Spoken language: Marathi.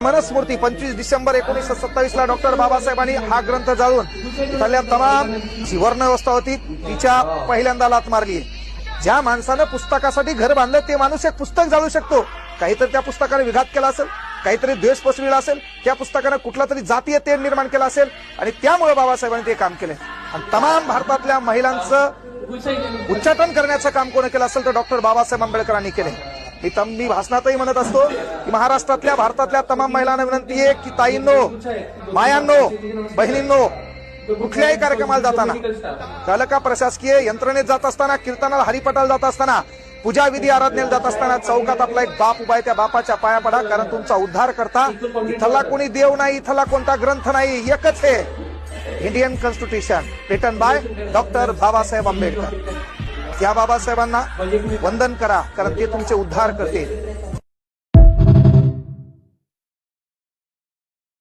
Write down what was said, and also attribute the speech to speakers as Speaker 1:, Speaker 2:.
Speaker 1: मनस्मृती पंचवीस डिसेंबर एकोणीसशे सत्तावीस ला डॉक्टर बाबासाहेबांनी हा ग्रंथ जाळून इथल्या तमाम जी वर्ण व्यवस्था होती तिच्या पहिल्यांदा लात मारली ज्या माणसानं पुस्तकासाठी घर बांधलं ते माणूस एक पुस्तक जाळू शकतो. काहीतरी त्या पुस्तकाने विघात केला असेल काहीतरी द्वेष पसरविला असेल त्या पुस्तकानं कुठला तरी जातीय तेढ निर्माण केला असेल आणि त्यामुळे बाबासाहेबांनी ते काम केले. आणि तमाम भारतातल्या महिलांचं उच्चाटन करण्याचं काम कोणी केलं असेल तर डॉक्टर बाबासाहेब आंबेडकरांनी केले मी मी भाषणातही म्हणत असतो की महाराष्ट्रातल्या भारतातल्या तमाम महिलांना विनंती आहे की ताईंनो मायांनो बहिणींनो कुठल्याही कार्यक्रमाला जाताना झालं का प्रशासकीय यंत्रणेत जात असताना कीर्तनाला हरिपटाला जात असताना पूजा विधी आराधनेला जात असताना चौकात आपला एक बाप उभा आहे त्या बापाच्या पाया पडा कारण तुमचा उद्धार करता इथला कोणी देव नाही इथला कोणता ग्रंथ नाही एकच आहे. Indian constitution written by doctor Babasaheb Ambedkar. त्या बाबासाहेबांना वंदन करा कारण ते तुमचे उद्धार करतील.